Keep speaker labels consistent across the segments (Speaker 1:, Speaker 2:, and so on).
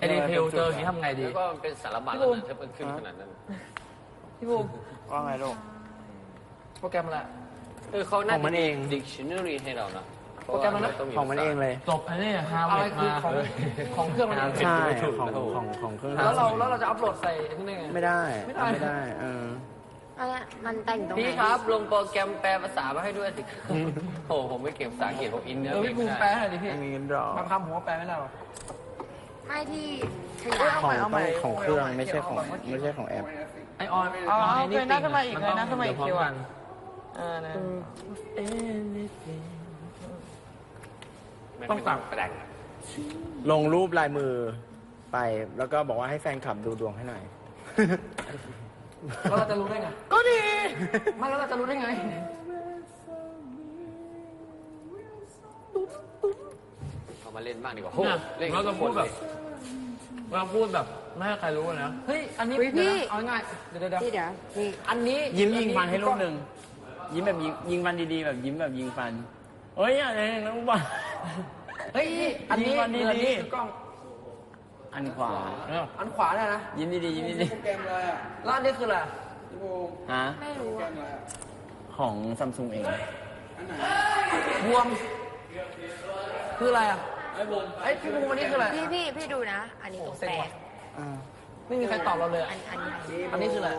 Speaker 1: ไอดีเทลเจออย่างนี้ทำไงดี
Speaker 2: แล้วก็มันเป็นสารบัญแล้วนะถ้ามันขึ้นขนาดนั้น
Speaker 1: พี่บูม
Speaker 3: ว่าไงลูก
Speaker 1: โปรแกรมอะไร
Speaker 2: เออเขาน่า
Speaker 3: ของมันเอง
Speaker 2: ดิกชันนารีให้เรานะ
Speaker 1: โปรแกรมมันนะ
Speaker 2: ต้
Speaker 3: ของมันเองเลย
Speaker 1: จบอันนี้ฮาร์วาร์ดมา ของเครื่องมันเอง
Speaker 3: ใช่ของของของเครื่อง
Speaker 1: แล้วเราแล้วเราจะอัพโหลดใส่ที่นี่ไง
Speaker 3: ไม่ได้
Speaker 1: ไม่ได้
Speaker 3: ไม่ได้เออ
Speaker 4: อันเนี้ยมันแต่งตรงไหน
Speaker 2: พี่ครับลงโปรแกรมแปลภาษามาให้ด้วยสิครับโอ้โหผมไม่เก่งภาษาอังกฤษผมอินเนอ
Speaker 1: เอ
Speaker 2: ร์
Speaker 1: อพี่บูมแปลให้หน่อยดิพี่
Speaker 3: ไม่มีเงินหรอก
Speaker 1: บางคำผมว่าแปลไม่ได้หรอ
Speaker 4: ไม่ที่ข
Speaker 1: เอ้ย
Speaker 4: ยาย
Speaker 1: เอา
Speaker 3: ข
Speaker 1: ให
Speaker 3: อง
Speaker 1: ม่เอาใหม่
Speaker 3: ต้องของเครื่องไม่ใช่ของไม่ใช่ของแอป
Speaker 1: ไอออน
Speaker 5: อ๋อเคยนั่งขึ้นมาอีกเคยนั่งขึ้นมาอีกคิวอะ
Speaker 1: เออนะ
Speaker 2: ต้องสั่งแปลง
Speaker 3: ลงรูปลายมือไป แล้วก็บอกว่าให้แฟนคลับดูดวงให้หน่อย
Speaker 1: แล้วเราจะรู้ได้ไง
Speaker 3: ก็ดี
Speaker 1: ไม่แล้วเราจะรู้ได้ไง
Speaker 2: เอามาเล่นบ้างดีกว่าโห
Speaker 1: เนี่ย
Speaker 2: เล่น
Speaker 1: เราจะพูดแบบ
Speaker 2: เลย
Speaker 1: เราพูดแบบไม่ให้ใครรู้นะ เฮ้ย อันนี้
Speaker 4: อุ๊ยพี่
Speaker 1: เดี๋ยวนะเอาง่ายๆเดี๋ยวเดี๋ยวเดี๋ยว
Speaker 4: ที่เดี๋ยวนี่
Speaker 1: อันนี้
Speaker 6: ยิ้มยิงฟันให้ลูกหนึ่งยิ้มแบบยิงยิงฟันดีๆ แบบยิ้มแบบยิงฟันเฮ้ยอะไรนะลูกบ้า
Speaker 1: เฮ้ยนี่อันนี้
Speaker 6: ยิงฟันดีๆ
Speaker 1: อันนี้คือกล้อง
Speaker 6: อันขวา
Speaker 1: อันขวาเนี่ยนะ
Speaker 6: ยิ้มดีๆยิ้มดี
Speaker 1: แล้วอันนี้คืออะไร
Speaker 6: ๆฮะ
Speaker 4: ไม่รู้อะ
Speaker 6: ของซัมซุงเอง
Speaker 1: บวมคืออะไรอะ ไอ้บวมไอ้พี่บูมอันนี้คืออะไร
Speaker 4: พี่พี่พี่ดูนะ อันนี้ตรงแปด
Speaker 1: ไม่มีใครตอบเราเลย
Speaker 4: อั
Speaker 1: อะ
Speaker 4: นอันนี้
Speaker 1: อันนี้คืออะไร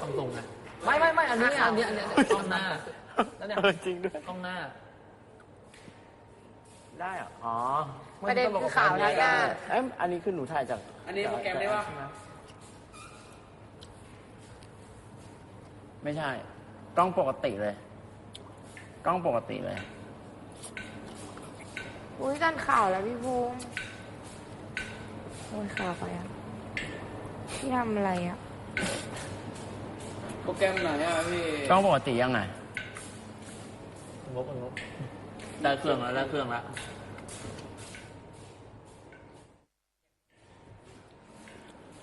Speaker 1: ซัมซุงไงไม่ไม่ไม่อันนี้อันนี้อันนี้กล้องหน้าแล้วเนี่ย
Speaker 3: เออจริงด้วย
Speaker 1: กล้องหน้า
Speaker 3: ได้เหรออ๋อ
Speaker 4: ประเด็นคือข่าวทางหน้า
Speaker 3: เอ้ยอันนี้คือหนูถ่ายจาก
Speaker 5: อันนี้โปรแกรมได้ปะ
Speaker 6: ไม่ใช่ กล้องปกติเลย กล้องปกติเลย
Speaker 4: อุ้ยกันข่าวแล้วพี่ภูมิโอนข่าวไปอะพี่ทำอะไรอะ
Speaker 5: โปรแกรมไหนอะพี่
Speaker 6: กล้องปกติยังไง
Speaker 1: งบงบ
Speaker 6: ได้เครื่องแล้วได้เครื่องแล้ว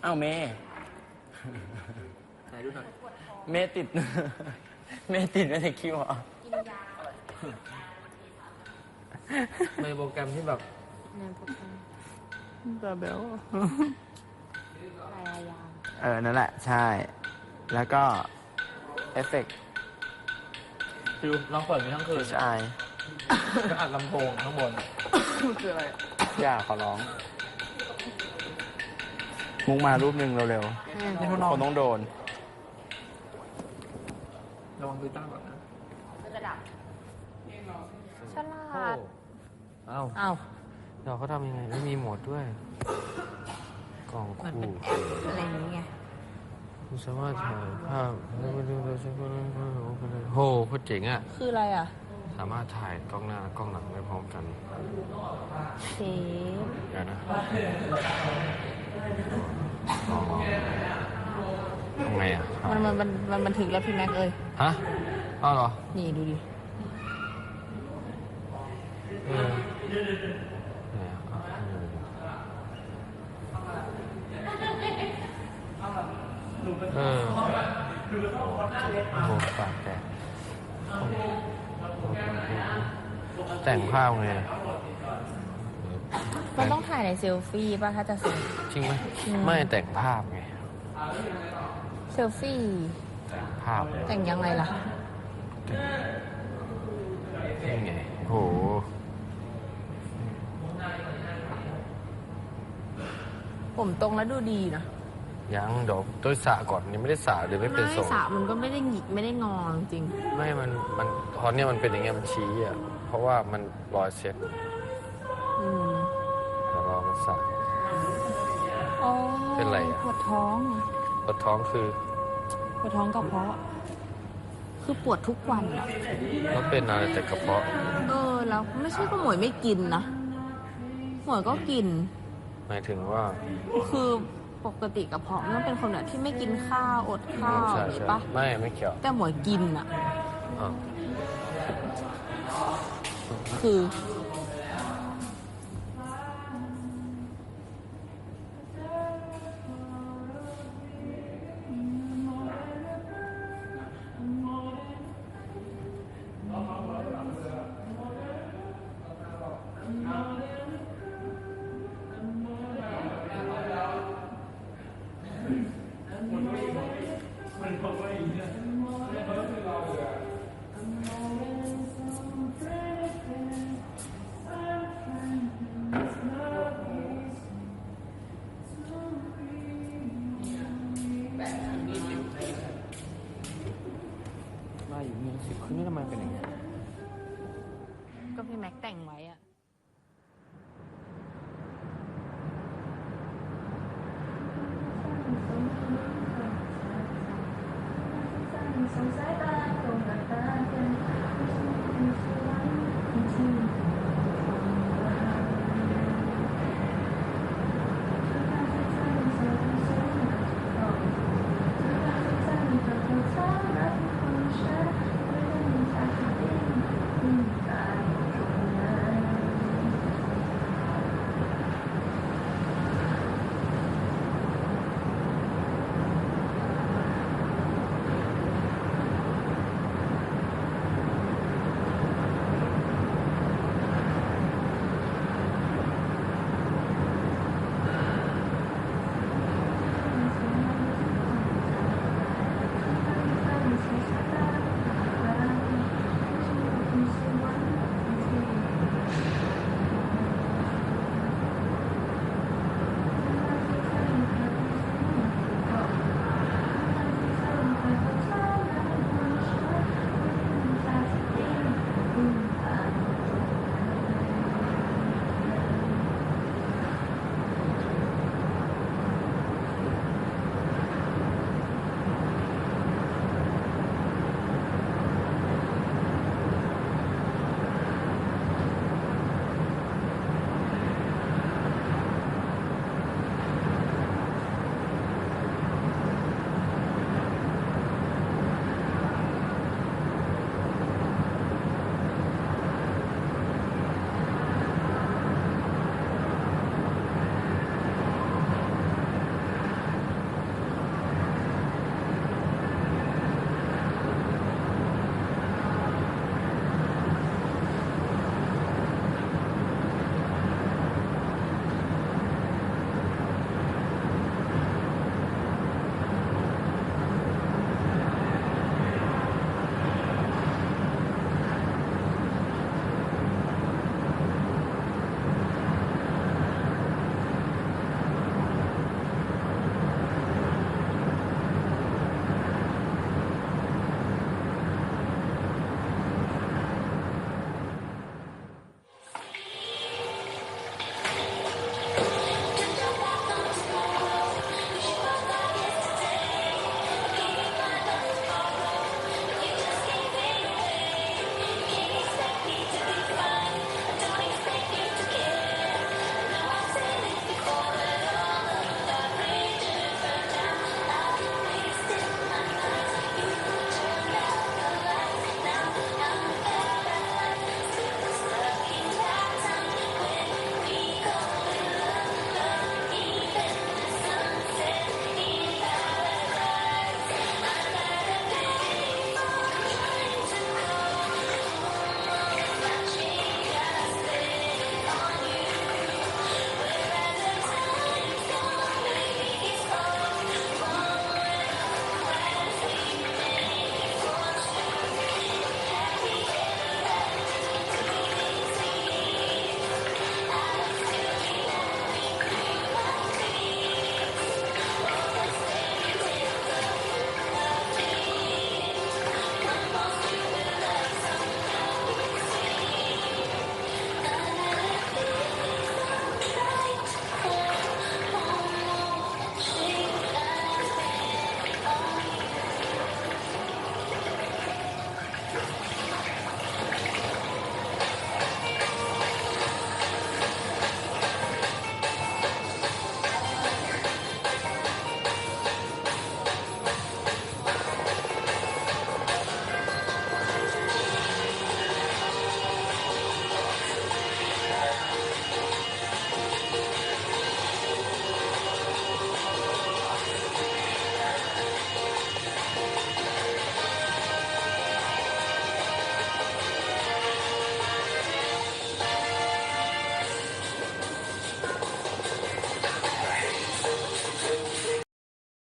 Speaker 6: อ้าวเมย์
Speaker 1: ไหนดูหน่อย
Speaker 6: เมย์ติด เมย์ติดไว้ในคิวเหรอ
Speaker 1: ในโปรแกรมที่แบบ
Speaker 4: ในโปรแกรม
Speaker 3: ตาเบล
Speaker 4: พยายาม
Speaker 3: เออ นั่นแหละ ใช่ แล้วก็ เอฟเฟกต์
Speaker 1: คือลองเปิดมีทั้งคืน
Speaker 3: HI
Speaker 1: ก็อัดลำโพงข้างบน คืออะไร
Speaker 3: อย่าขอร้อง มุกมารูปหนึ่งเร็ว
Speaker 1: นี่ทุน
Speaker 3: ๆ
Speaker 1: อ
Speaker 3: คนนต้องโดน
Speaker 1: ระวังคือตั้งก่อนนะ
Speaker 4: กระดับฉลาด
Speaker 2: อ้าว
Speaker 1: อ้าว
Speaker 2: เดี๋ยวเขาทำยังไงไม่มีโหมดด้วย กล่อง
Speaker 4: มัน
Speaker 2: คู่
Speaker 4: เป็นแอปอะไรอย่างเงี้ย
Speaker 2: คุณสามารถถ่ายภาพแล้วไปดูโดยเฉพาะโหโคตรเจ๋งอะ
Speaker 5: คืออะไรอะ
Speaker 2: สามารถถ่ายกล้องหน้ากล้องหลังได้พร้อมกัน
Speaker 4: เชฟ
Speaker 2: เดี๋ยวนะอ๋อทำไงอะ
Speaker 5: มันมันมันมันบันทึกแล้วพี่แม็กเอ้ย
Speaker 2: ฮะอ้าวเหรอ
Speaker 5: นี่ดูดิ
Speaker 2: เออไหนอะอะ เออโอ้โหปากแตกแต่งภาพไง
Speaker 5: มันต้องถ่ายในเซลฟี่ป่ะถ้าจะส่ง
Speaker 2: จริงไหมไม่แต่งภาพไง
Speaker 5: เซลฟี่
Speaker 2: แต่งภาพ
Speaker 5: แต่งยังไงล่ะ
Speaker 2: นี่ไงโห
Speaker 5: ผมตรงแล้วดูดีนะ
Speaker 2: ยังเดี๋ยวต้วยสระก่อนยังไม่ได้สระหรือไม่เป็น
Speaker 5: ไม่
Speaker 2: ทรง
Speaker 5: สระมันก็ไม่ได้หงิกไม่ได้งอจริง
Speaker 2: ไม่มันมันตอนเนี้ยมันเป็นอย่างเงี้ยมันชี้อะเพราะว่ามันรอยเซ็ต
Speaker 5: ๆอืม
Speaker 2: เดี๋ยวรอมันสระ
Speaker 5: อ๋อ
Speaker 2: เป็นไรอะ
Speaker 5: ปวดท้อง
Speaker 2: ปวดท้องคือ
Speaker 5: ปวดท้องกระเพาะ คือปวดทุกวันอะ
Speaker 2: แล้วเป็นอะไรแต่กระเพาะ
Speaker 5: เออ แล้วไม่ใช่ก็หมวยไม่กินนะหมวยก็กิน
Speaker 2: หมายถึงว่า
Speaker 5: คือปกติกระเพาะมันเป็นคนแบบที่ไม่กินข้าวอดข้าว
Speaker 2: ใช่
Speaker 5: อย่าง
Speaker 2: ใช่
Speaker 5: งี้ปะ
Speaker 2: ไม่ไม่เกี่ยว
Speaker 5: แต่หมวยกินอะ
Speaker 2: อ่ อยู่โมงสิบ
Speaker 5: คือ
Speaker 2: นี
Speaker 3: ่ทำไ
Speaker 2: มเป็นอย่างเงี้
Speaker 5: ก็พี่แม็กแต่งไว้อะ